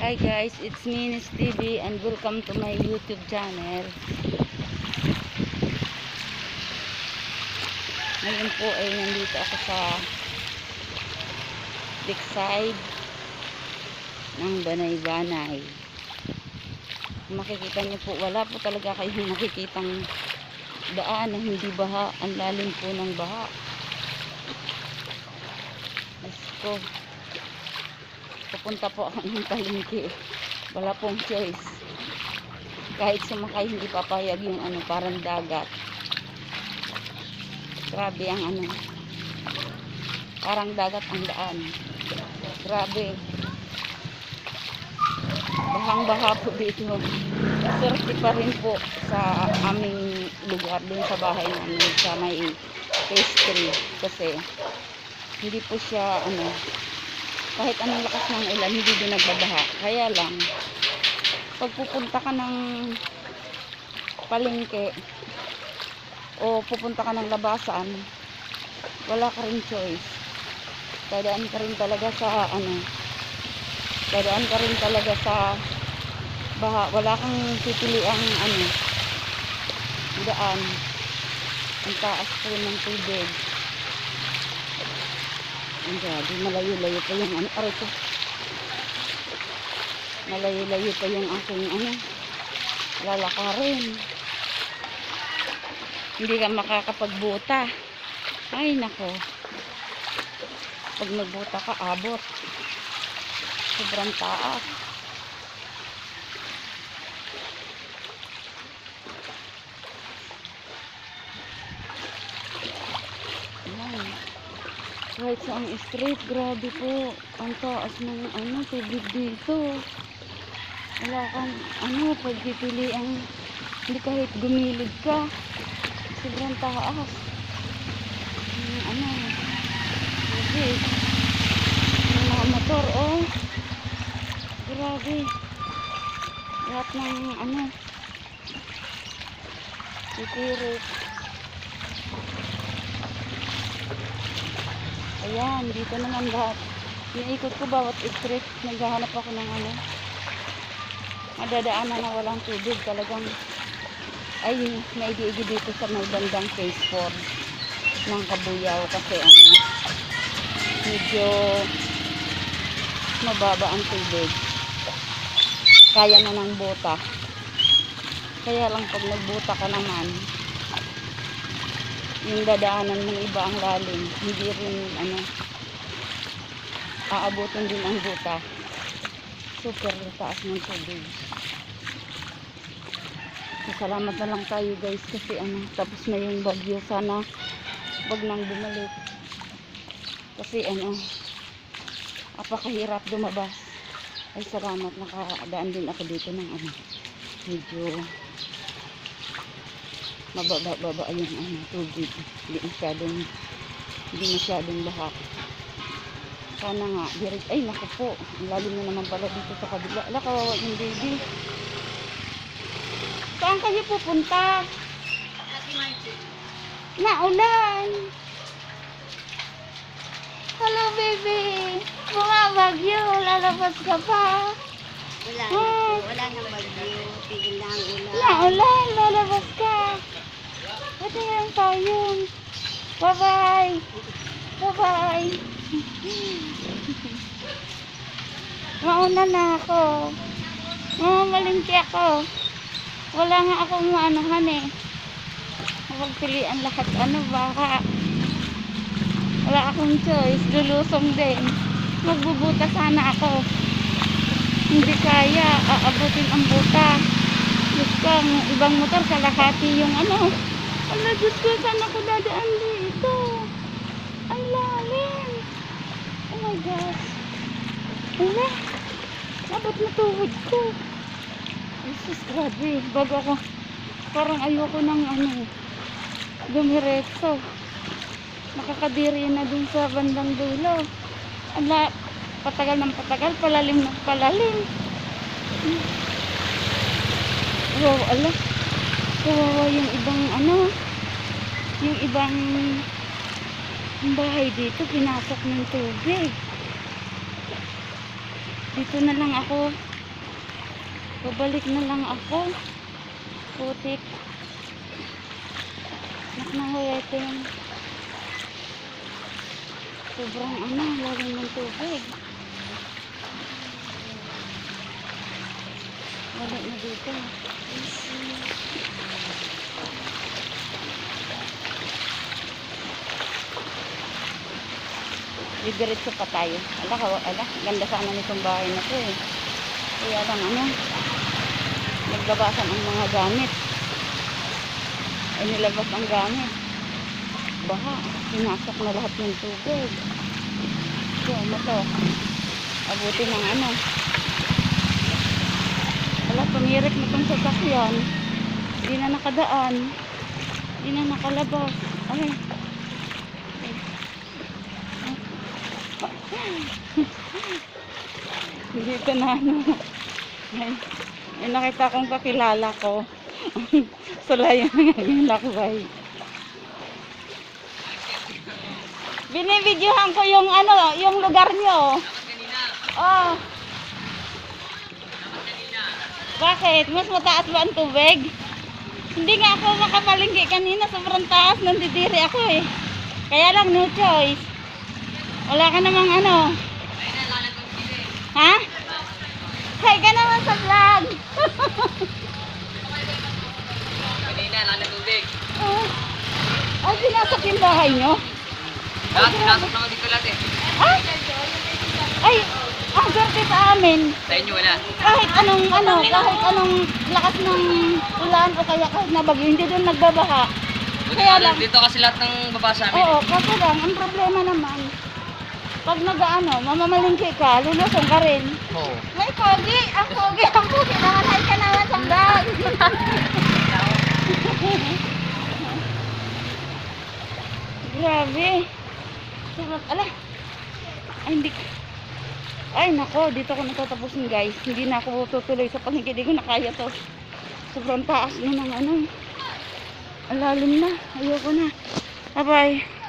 Hi guys, it's me, Nis TV and welcome to my YouTube channel. Ngayon po ay nandito ako sa Lakeside ng Banay-Banay. Makikita niyo po, wala po talaga kayong makikitang daan na hindi baha. Ang lalim po ng baha. Diyos ko. Pupunta po ako ng palengke. Wala pong choice. Kahit sumakay, hindi papayag yung ano, parang dagat. Grabe ang ano. Parang dagat ang daan. Grabe. Bahang-baha po dito. Swerte pa rin po sa aming lugar, dun sa bahay namin, sa may pastry. Kasi, hindi po siya, ano, kahit anong lakas ng ulan, hindi din nagbabaha. Kaya lang, pag pupunta ka ng palengke, o pupunta ka ng labasan, wala ka rin choice. Dadaan ka rin talaga sa, ano, dadaan ka rin talaga sa baha. Wala kang pipili ang, ano, daan. Ang taas po ng tubig. Ang grabe, malayo-layo pa yung ano, aray ko. Malayo-layo pa yung aking ano, lalakarin. Hindi ka makakapagbuta. Ay, nako. Pag nagbuta ka, abot. Sobrang taas. Ayan. Kahit sa ang street, grabe po. Ang taas ng ano, tubig dito. Wala kang, ano, pagpipili ang, hindi kahit gumilid ka. Sobrang taas. Yung ano, grabe. Yung mga motor, oh. Grabe. Lahat ng, ano, titirik. Ayan, dito naman lahat. Iniikot ko bawat street. Naghahanap ako ng ano. Madadaanan na walang tubig. Talagang, ay, may diigi dito sa may bandang phase 4 ng Kabuyaw. Kasi ano, medyo mababa ang tubig. Kaya na ng buta. Kaya lang pag nagbuta ka naman, yung dadaanan ng iba ang lalim hindi rin ano aabutin din ang buta. Super taas ng tubig. Salamat na lang tayo guys kasi ano tapos na yung bagyo. Sana wag nang bumalik. Kasi ano apakahirap lumabas ay salamat. Nakadaan din ako dito ng ano medyo mababa-baba yung ano, tubig. Hindi masyadong hindi masyadong lahat. Sana nga, direct, ay naku po, lalim na naman pala dito sa kabila. Ala, kawawa yung baby. Saan kayo pupunta? Naulan. Hello, baby. Bumabagyo, lalabas ka pa. Wala Ah. Wala nang bagyo. Tigil na ang ulan. Naulan, lalabas ka. Nga yung payong. Bye-bye. Bye-bye. Mauna na ako. Mamamalingki ako. Wala nga akong maanuhan eh. Mapagpilian lahat ano baka. Wala akong choice. Lulusong din. Magbubuta sana ako. Hindi kaya. Aabutin ang buta. Diyos ko, ang ibang motor kalahati yung ano. Ala, Diyos ko, saan ako dadaan dito? Ang lalim. Oh my gosh. Ala, abot na tuhod ko. Jesus, grabe. Bago ako, parang ayoko ng ano, dumiretso. Nakakadiri na dun sa bandang dulo. Ala, patagal ng patagal, palalim ng palalim. Wow, ala. Kawawa yung ibang ano, yung ibang bahay dito, pinasok ng tubig. Dito na lang ako. Babalik na lang ako. Putik. Nak na huwetin. Sobrang ano, lalim ng tubig. Wala na dito. Didiretso pa tayo. Ala, kawa- ala, ganda sana nitong bahay na to eh. Kaya lang ano, naglabasan ang mga gamit. Ay nilabas ang gamit. Baha, pinasok na lahat ng tubig. So, ano to? Abuti ng ano. Wala, tumirik na itong sasakyan. Hindi na nakadaan. Hindi na nakalabas. Ay. Dito na ano. Ay, may nakita kong kakilala ko. Sulay yung lakbay. Binibidyohan ko yung ano, yung lugar nyo. Oh. Bakit? Mas mataas ba ang tubig? Hindi nga ako makapalingki kanina. Sobrang taas. Nandidiri ako eh. Kaya lang no choice. Wala ka namang ano. Ha? Hi ka naman sa vlog. Kanina, lang ng tubig. Oh. Ay, pinasok yung bahay nyo? Lahat, pinasok naman dito lahat eh. Ah? Ay, ang swerte sa amin. Sa inyo wala. Kahit anong ano, kahit anong lakas ng ulan o kaya kahit na bagyo, hindi doon nagbabaha. Buti Kaya lang. dito kasi lahat ng baba sa amin. Oo, kaso lang, ang problema naman, pag nag-ano, mamamalingki ka, lulusong ka rin. Oo. May pogi! Ang pogi! Ang pogi! Nanganay ka naman sa vlog! Grabe! Sarap. Ala! Ay, hindi. Ay, nako. Dito ko natatapusin, guys. Hindi na ako tutuloy sa palengke. Hindi ko na kaya to. Sobrang taas na ng ano. Ang lalim na. Ayoko na. Bye-bye.